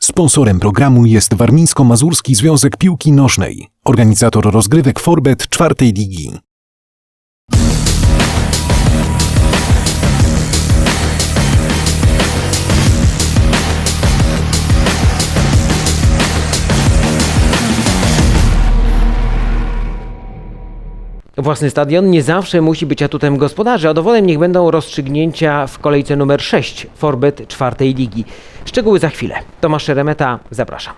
Sponsorem programu jest Warmińsko-Mazurski Związek Piłki Nożnej, organizator rozgrywek Forbet czwartej ligi. Własny stadion nie zawsze musi być atutem gospodarzy, a dowodem niech będą rozstrzygnięcia w kolejce numer 6 Forbet czwartej ligi. Szczegóły za chwilę. Tomasz Szeremeta, zapraszam.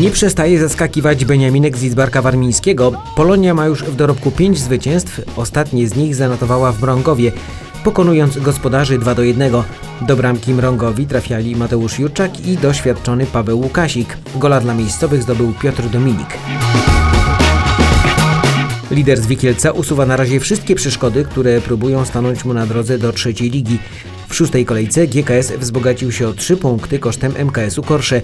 Nie przestaje zaskakiwać Beniaminek z Lidzbarka Warmińskiego. Polonia ma już w dorobku 5 zwycięstw, ostatnie z nich zanotowała w Mrągowie, pokonując gospodarzy 2 do 1. Do bramki Mrągowi trafiali Mateusz Jurczak i doświadczony Paweł Łukasik. Gola dla miejscowych zdobył Piotr Dominik. Lider z Wikielca usuwa na razie wszystkie przeszkody, które próbują stanąć mu na drodze do trzeciej ligi. W szóstej kolejce GKS wzbogacił się o trzy punkty kosztem MKS-u Korsze.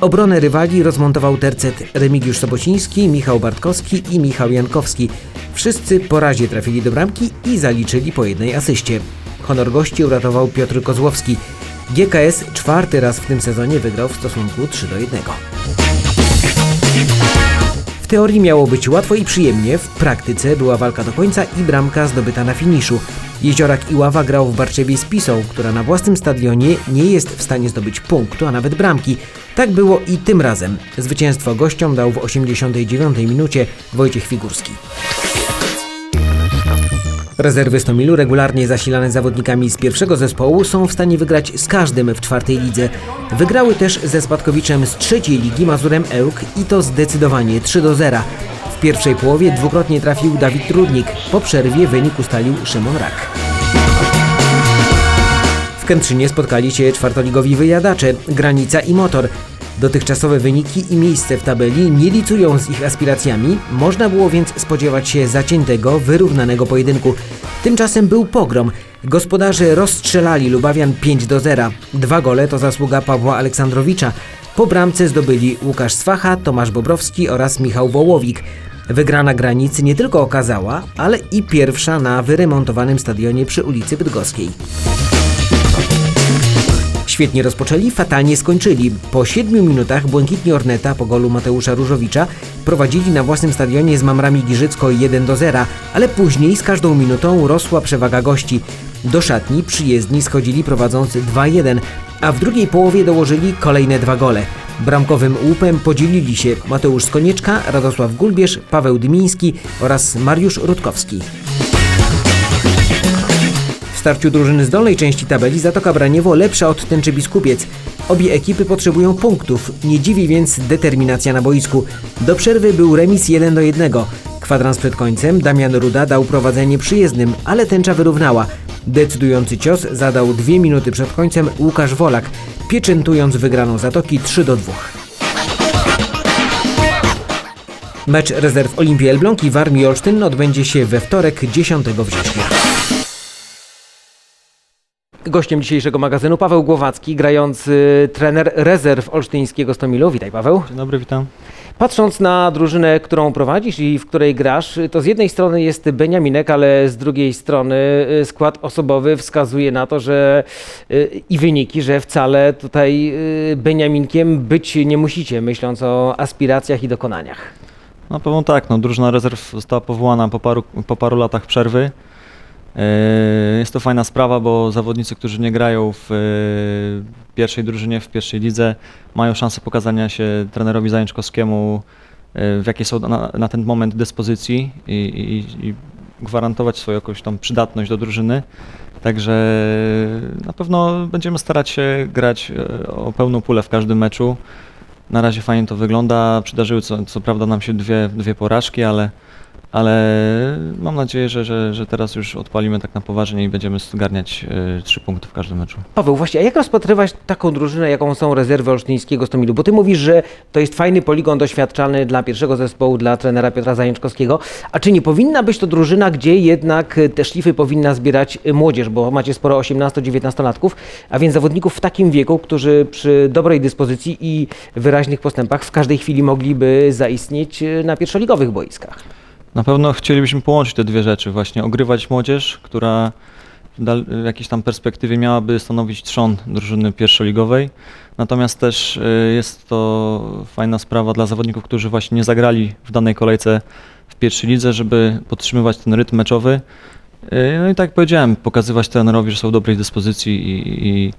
Obronę rywali rozmontował tercet Remigiusz Sobociński, Michał Bartkowski i Michał Jankowski. Wszyscy po razie trafili do bramki i zaliczyli po jednej asyście. Honor gości uratował Piotr Kozłowski. GKS czwarty raz w tym sezonie wygrał w stosunku 3 do 1. Teorii miało być łatwo i przyjemnie, w praktyce była walka do końca i bramka zdobyta na finiszu. Jeziorak Iława grał w Barczewie z Pisą, która na własnym stadionie nie jest w stanie zdobyć punktu, a nawet bramki. Tak było i tym razem. Zwycięstwo gościom dał w 89 minucie Wojciech Figurski. Rezerwy Stomilu, regularnie zasilane zawodnikami z pierwszego zespołu, są w stanie wygrać z każdym w czwartej lidze. Wygrały też ze spadkowiczem z trzeciej ligi Mazurem Ełk i to zdecydowanie 3 do 0. W pierwszej połowie dwukrotnie trafił Dawid Trudnik, po przerwie wynik ustalił Szymon Rak. W Kętrzynie spotkali się czwartoligowi wyjadacze, Granica i Motor. Dotychczasowe wyniki i miejsce w tabeli nie licują z ich aspiracjami, można było więc spodziewać się zaciętego, wyrównanego pojedynku. Tymczasem był pogrom. Gospodarze rozstrzelali Lubawian 5 do 0. Dwa gole to zasługa Pawła Aleksandrowicza. Po bramce zdobyli Łukasz Swacha, Tomasz Bobrowski oraz Michał Wołowik. Wygrana granicy nie tylko okazała, ale i pierwsza na wyremontowanym stadionie przy ulicy Bydgoskiej. Świetnie rozpoczęli, fatalnie skończyli. Po 7 minutach błękitni Orneta po golu Mateusza Różowicza prowadzili na własnym stadionie z Mamrami Giżycko 1 do 0, ale później z każdą minutą rosła przewaga gości. Do szatni przyjezdni schodzili prowadzący 2-1, a w drugiej połowie dołożyli kolejne dwa gole. Bramkowym łupem podzielili się Mateusz Skonieczka, Radosław Gulbierz, Paweł Dymiński oraz Mariusz Rutkowski. Starciu drużyny z dolnej części tabeli Zatoka Braniewo lepsza od Tęczy Biskupiec. Obie ekipy potrzebują punktów, nie dziwi więc determinacja na boisku. Do przerwy był remis 1 do 1. Kwadrans przed końcem Damian Ruda dał prowadzenie przyjezdnym, ale Tęcza wyrównała. Decydujący cios zadał dwie minuty przed końcem Łukasz Wolak, pieczętując wygraną Zatoki 3 do 2. Mecz rezerw Olimpii Elbląg i Warmii Olsztyn odbędzie się we wtorek 10 września. Gościem dzisiejszego magazynu Paweł Głowacki, grający trener rezerw olsztyńskiego Stomilu. Witaj Paweł. Dzień dobry, witam. Patrząc na drużynę, którą prowadzisz i w której grasz, to z jednej strony jest Beniaminek, ale z drugiej strony y, skład osobowy wskazuje na to, że y, i wyniki, że wcale tutaj y, Beniaminkiem być nie musicie, myśląc o aspiracjach i dokonaniach. Na pewno tak, no, drużyna rezerw została powołana po paru, po paru latach przerwy. Yy, Jest to fajna sprawa, bo zawodnicy, którzy nie grają w yy, pierwszej drużynie, w pierwszej lidze, mają szansę pokazania się trenerowi Zajączkowskiemu, yy, w jakiej są na, na ten moment dyspozycji i, i, i gwarantować swoją jakąś tam przydatność do drużyny. Także na pewno będziemy starać się grać o pełną pulę w każdym meczu. Na razie fajnie to wygląda. Przydarzyły co, co prawda nam się dwie, dwie porażki, ale, ale mam nadzieję, że, że, że teraz już odpalimy tak na poważnie i będziemy zgarniać y, trzy punkty w każdym meczu. Paweł, właśnie, a jak rozpatrywać taką drużynę, jaką są rezerwy olsztyńskiego Stomilu? Bo ty mówisz, że to jest fajny poligon doświadczalny dla pierwszego zespołu, dla trenera Piotra Zajączkowskiego. A czy nie powinna być to drużyna, gdzie jednak te szlify powinna zbierać y, młodzież, bo macie sporo 18-19-latków, a więc zawodników w takim wieku, którzy przy dobrej dyspozycji i wyraźnych postępach w każdej chwili mogliby zaistnieć y, na pierwszoligowych boiskach? Na pewno chcielibyśmy połączyć te dwie rzeczy, właśnie ogrywać młodzież, która w, dal- w jakiejś tam perspektywie miałaby stanowić trzon drużyny pierwszoligowej. Natomiast też y, jest to fajna sprawa dla zawodników, którzy właśnie nie zagrali w danej kolejce w pierwszej lidze, żeby podtrzymywać ten rytm meczowy. Y, No i tak jak powiedziałem, pokazywać trenerowi, że są w dobrej dyspozycji i, i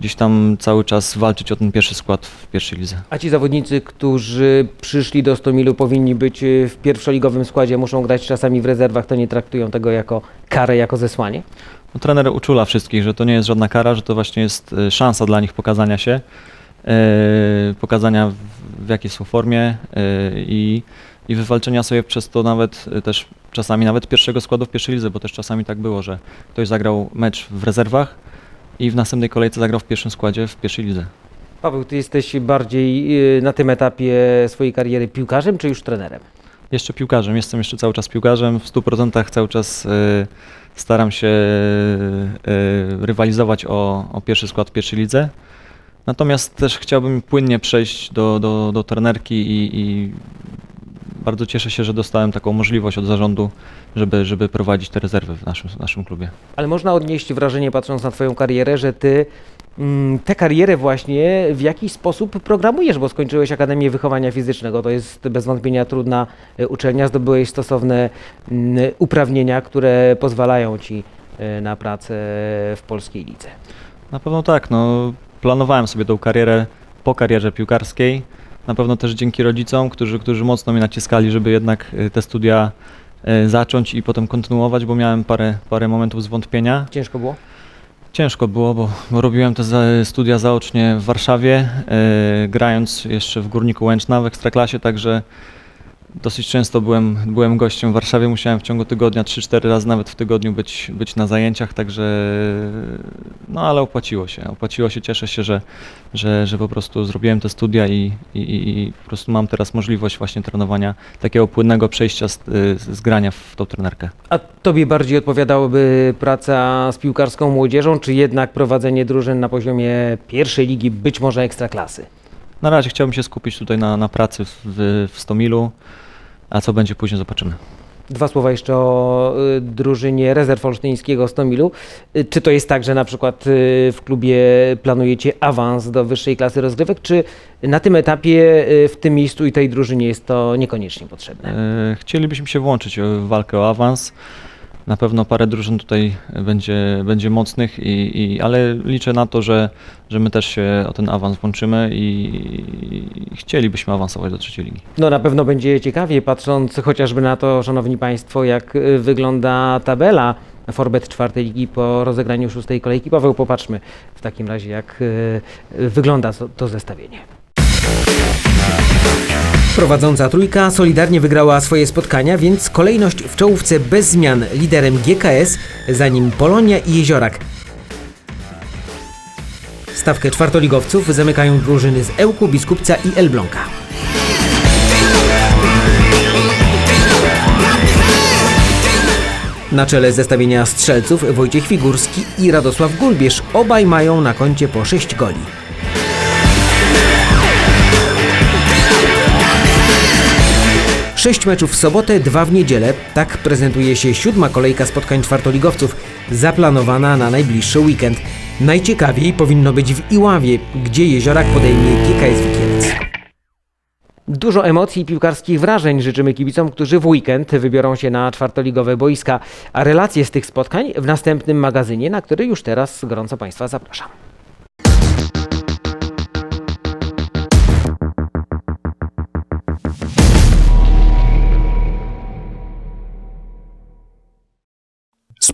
gdzieś tam cały czas walczyć o ten pierwszy skład w pierwszej lidze. A ci zawodnicy, którzy przyszli do Stomilu, powinni być y, w pierwszoligowym składzie, muszą grać czasami w rezerwach, to nie traktują tego jako karę, jako zesłanie? No, trener uczula wszystkich, że to nie jest żadna kara, że to właśnie jest e, szansa dla nich pokazania się, e, pokazania w, w jakiej są formie e, i, i wywalczenia sobie przez to nawet e, też czasami nawet pierwszego składu w pierwszej lidze, bo też czasami tak było, że ktoś zagrał mecz w rezerwach i w następnej kolejce zagrał w pierwszym składzie w pierwszej lidze. Paweł, ty jesteś bardziej y, na tym etapie swojej kariery piłkarzem, czy już trenerem? Jeszcze piłkarzem, jestem jeszcze cały czas piłkarzem, w 100% cały czas e, staram się e, rywalizować o, o pierwszy skład w pierwszej lidze. Natomiast też chciałbym płynnie przejść do, do, do trenerki i, i bardzo cieszę się, że dostałem taką możliwość od zarządu, żeby, żeby prowadzić te rezerwy w naszym, w naszym klubie. Ale można odnieść wrażenie, patrząc na Twoją karierę, że Ty mm, tę karierę właśnie w jakiś sposób programujesz, bo skończyłeś Akademię Wychowania Fizycznego. To jest bez wątpienia trudna y, uczelnia. Zdobyłeś stosowne mm, uprawnienia, które pozwalają Ci y, na pracę w polskiej lidze. Na pewno tak, no, planowałem sobie tą karierę po karierze piłkarskiej. Na pewno też dzięki rodzicom, którzy, którzy mocno mnie naciskali, żeby jednak y, te studia y, zacząć i potem kontynuować, bo miałem parę, parę momentów zwątpienia. Ciężko było? Ciężko było, bo, bo robiłem te za, studia zaocznie w Warszawie, y, grając jeszcze w Górniku Łęczna w Ekstraklasie, także dosyć często byłem, byłem gościem w Warszawie, musiałem w ciągu tygodnia 3-4 razy nawet w tygodniu być, być na zajęciach, także no ale opłaciło się, opłaciło się, cieszę się, że, że, że po prostu zrobiłem te studia i, i, i po prostu mam teraz możliwość właśnie trenowania, takiego płynnego przejścia z, z grania w tą trenerkę. A Tobie bardziej odpowiadałaby praca z piłkarską młodzieżą, czy jednak prowadzenie drużyn na poziomie pierwszej ligi, być może ekstraklasy? Na razie chciałbym się skupić tutaj na, na pracy w, w, w Stomilu, a co będzie później zobaczymy. Dwa słowa jeszcze o y, drużynie rezerw olsztyńskiego Stomilu. Y, Czy to jest tak, że na przykład y, w klubie planujecie awans do wyższej klasy rozgrywek, czy na tym etapie, y, w tym miejscu i tej drużynie jest to niekoniecznie potrzebne? E, Chcielibyśmy się włączyć w walkę o awans. Na pewno parę drużyn tutaj będzie, będzie mocnych, i, i, ale liczę na to, że, że my też się o ten awans włączymy i, i chcielibyśmy awansować do trzeciej ligi. No na pewno będzie ciekawie, patrząc chociażby na to, szanowni państwo, jak y, wygląda tabela Forbet czwartej ligi po rozegraniu szóstej kolejki. Paweł, popatrzmy w takim razie, jak y, wygląda to zestawienie. Prowadząca trójka solidarnie wygrała swoje spotkania, więc kolejność w czołówce bez zmian liderem GKS, za nim Polonia i Jeziorak. Stawkę czwartoligowców zamykają drużyny z Ełku, Biskupca i Elbląga. Na czele zestawienia strzelców Wojciech Figurski i Radosław Gulbierz obaj mają na koncie po 6 goli. Sześć meczów w sobotę, dwa w niedzielę. Tak prezentuje się siódma kolejka spotkań czwartoligowców, zaplanowana na najbliższy weekend. Najciekawiej powinno być w Iławie, gdzie Jeziorak podejmie GKS Wikielec. Dużo emocji i piłkarskich wrażeń życzymy kibicom, którzy w weekend wybiorą się na czwartoligowe boiska, a relacje z tych spotkań w następnym magazynie, na który już teraz gorąco Państwa zapraszam.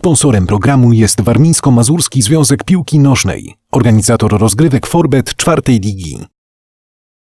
Sponsorem programu jest Warmińsko-Mazurski Związek Piłki Nożnej, organizator rozgrywek Forbet czwartej ligi.